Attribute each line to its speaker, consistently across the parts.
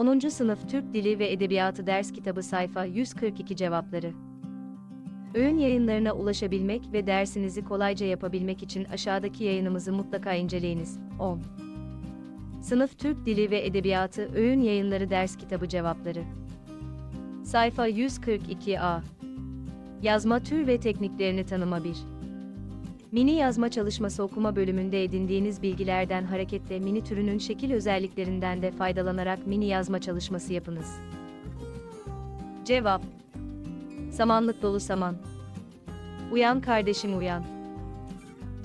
Speaker 1: 10. Sınıf Türk Dili ve Edebiyatı Ders Kitabı Sayfa 142 Cevapları Öğün yayınlarına ulaşabilmek ve dersinizi kolayca yapabilmek için aşağıdaki yayınımızı mutlaka inceleyiniz. 10. Sınıf Türk Dili ve Edebiyatı Öğün Yayınları Ders Kitabı Cevapları Sayfa 142a Yazma tür ve tekniklerini tanıma 1 Mini yazma çalışması okuma bölümünde edindiğiniz bilgilerden hareketle mini türünün şekil özelliklerinden de faydalanarak mini yazma çalışması yapınız. Cevap Samanlık dolu saman. Uyan kardeşim uyan.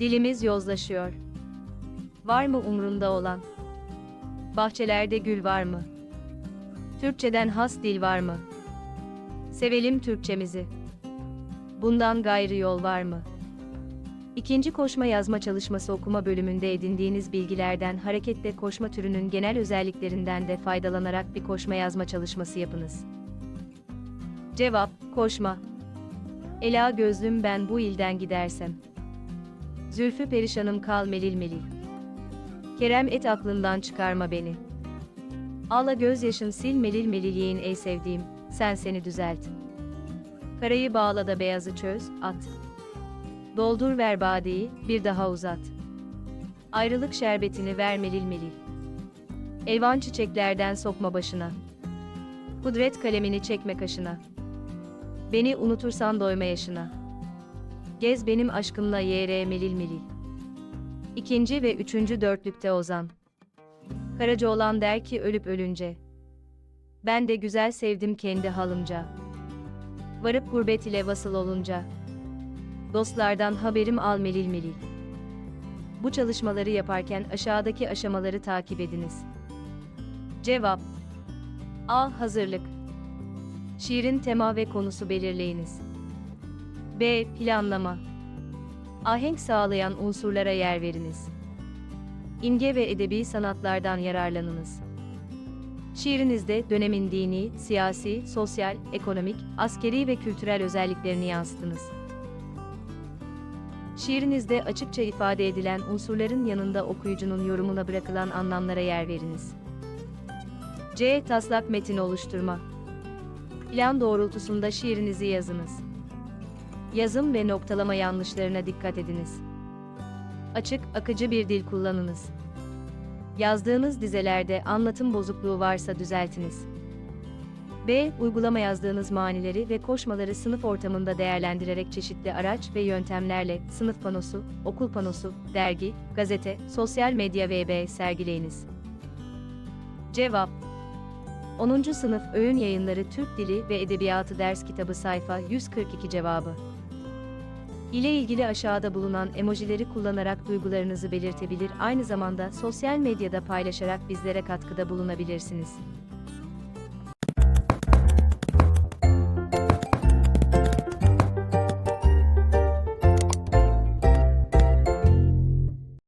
Speaker 1: Dilimiz yozlaşıyor. Var mı umrunda olan? Bahçelerde gül var mı? Türkçeden has dil var mı? Sevelim Türkçemizi. Bundan gayrı yol var mı? İkinci koşma yazma çalışması okuma bölümünde edindiğiniz bilgilerden hareketle koşma türünün genel özelliklerinden de faydalanarak bir koşma yazma çalışması yapınız. Cevap, koşma. Ela gözlüm ben bu ilden gidersem. Zülfü perişanım kal melil melil. Kerem et aklından çıkarma beni. Ağla gözyaşın sil melil melil yeğin ey sevdiğim, sen seni düzelt. Karayı bağla da beyazı çöz, at. Doldur ver badeyi, bir daha uzat. Ayrılık şerbetini ver melil melil. Elvan çiçeklerden sokma başına. Kudret kalemini çekme kaşına. Beni unutursan doyma yaşına. Gez benim aşkımla yere melil melil. İkinci ve üçüncü dörtlükte Ozan. Karacaoğlan der ki ölüp ölünce. Ben de güzel sevdim kendi halımca. Varıp gurbet ile vasıl olunca. Dostlardan haberim al melil melil. Bu çalışmaları yaparken aşağıdaki aşamaları takip ediniz. Cevap A. Hazırlık Şiirin tema ve konusu belirleyiniz. B. Planlama Ahenk sağlayan unsurlara yer veriniz. İmge ve edebi sanatlardan yararlanınız. Şiirinizde dönemin dini, siyasi, sosyal, ekonomik, askeri ve kültürel özelliklerini yansıtınız. Şiirinizde açıkça ifade edilen unsurların yanında okuyucunun yorumuna bırakılan anlamlara yer veriniz. C. Taslak metin oluşturma. Plan doğrultusunda şiirinizi yazınız. Yazım ve noktalama yanlışlarına dikkat ediniz. Açık, akıcı bir dil kullanınız. Yazdığınız dizelerde anlatım bozukluğu varsa düzeltiniz. B. Uygulama yazdığınız manileri ve koşmaları sınıf ortamında değerlendirerek çeşitli araç ve yöntemlerle sınıf panosu, okul panosu, dergi, gazete, sosyal medya vb sergileyiniz. Cevap 10. Sınıf Öğün Yayınları Türk Dili ve Edebiyatı Ders Kitabı Sayfa 142 Cevabı ile ilgili aşağıda bulunan emojileri kullanarak duygularınızı belirtebilir aynı zamanda sosyal medyada paylaşarak bizlere katkıda bulunabilirsiniz.